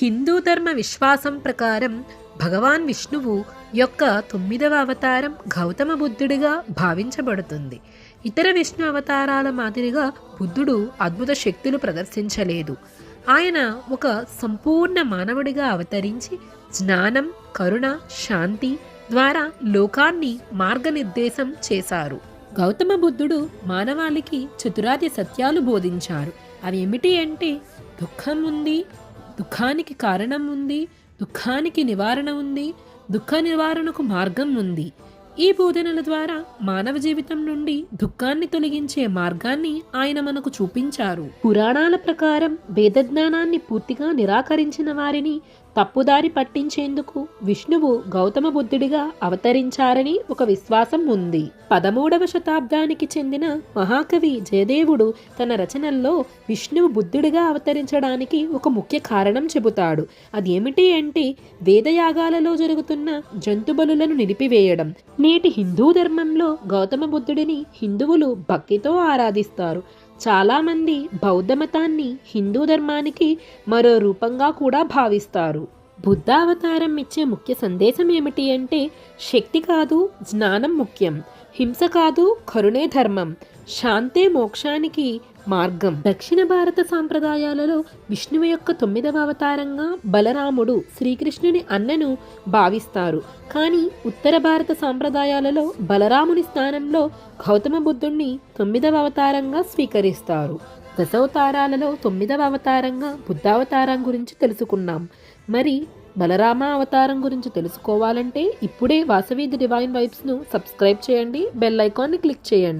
హిందూ ధర్మ విశ్వాసం ప్రకారం భగవాన్ విష్ణువు యొక్క తొమ్మిదవ అవతారం గౌతమ బుద్ధుడిగా భావించబడుతుంది. ఇతర విష్ణు అవతారాల మాదిరిగా బుద్ధుడు అద్భుత శక్తులు ప్రదర్శించలేదు. ఆయన ఒక సంపూర్ణ మానవుడిగా అవతరించి జ్ఞానం కరుణ శాంతి ద్వారా లోకాన్ని మార్గనిర్దేశం చేశారు. గౌతమ బుద్ధుడు మానవాళికి చతురాది సత్యాలు బోధించారు. అవి ఏమిటి అంటే దుఃఖం ఉంది దుఃఖానికి కారణం ఉంది దుఃఖానికి నివారణ ఉంది దుఃఖ నివారణకు మార్గం ఉంది. ఈ బోధనల ద్వారా మానవ జీవితం నుండి దుఃఖాన్ని తొలగించే మార్గాన్ని ఆయన మనకు చూపించారు. పురాణాల ప్రకారం వేదజ్ఞానాన్ని పూర్తిగా నిరాకరించిన వారిని తప్పుదారి పట్టించేందుకు విష్ణువు గౌతమ బుద్ధుడిగా అవతరించారని ఒక విశ్వాసం ఉంది. పదమూడవ శతాబ్దానికి చెందిన మహాకవి జయదేవుడు తన రచనల్లో విష్ణువు బుద్ధుడిగా అవతరించడానికి ఒక ముఖ్య కారణం చెబుతాడు. అది ఏమిటి అంటే వేదయాగాలలో జరుగుతున్న జంతుబలులను నిలిపివేయడం. నేటి హిందూ ధర్మంలో గౌతమ బుద్ధుడిని హిందువులు భక్తితో ఆరాధిస్తారు. చాలామంది బౌద్ధ మతాన్ని హిందూ ధర్మానికి మరో రూపంగా కూడా భావిస్తారు. బుద్ధ అవతారం ఇచ్చే ముఖ్య సందేశం ఏమిటి అంటే శక్తి కాదు జ్ఞానం ముఖ్యం. హింస కాదు కరుణే ధర్మం. శాంతే మోక్షానికి మార్గం. దక్షిణ భారత సాంప్రదాయాలలో విష్ణువు యొక్క తొమ్మిదవ అవతారంగా బలరాముడు శ్రీకృష్ణుని అన్నను భావిస్తారు. కానీ ఉత్తర భారత సాంప్రదాయాలలో బలరాముని స్థానంలో గౌతమ బుద్ధుణ్ణి తొమ్మిదవ అవతారంగా స్వీకరిస్తారు. దశావతారాలలో తొమ్మిదవ అవతారంగా బుద్ధావతారం గురించి తెలుసుకున్నాం. మరి బలరామ అవతారం గురించి తెలుసుకోవాలంటే ఇప్పుడే వాసవి ది డివైన్ వైబ్స్ను సబ్స్క్రైబ్ చేయండి బెల్ ఐకాన్ని క్లిక్ చేయండి.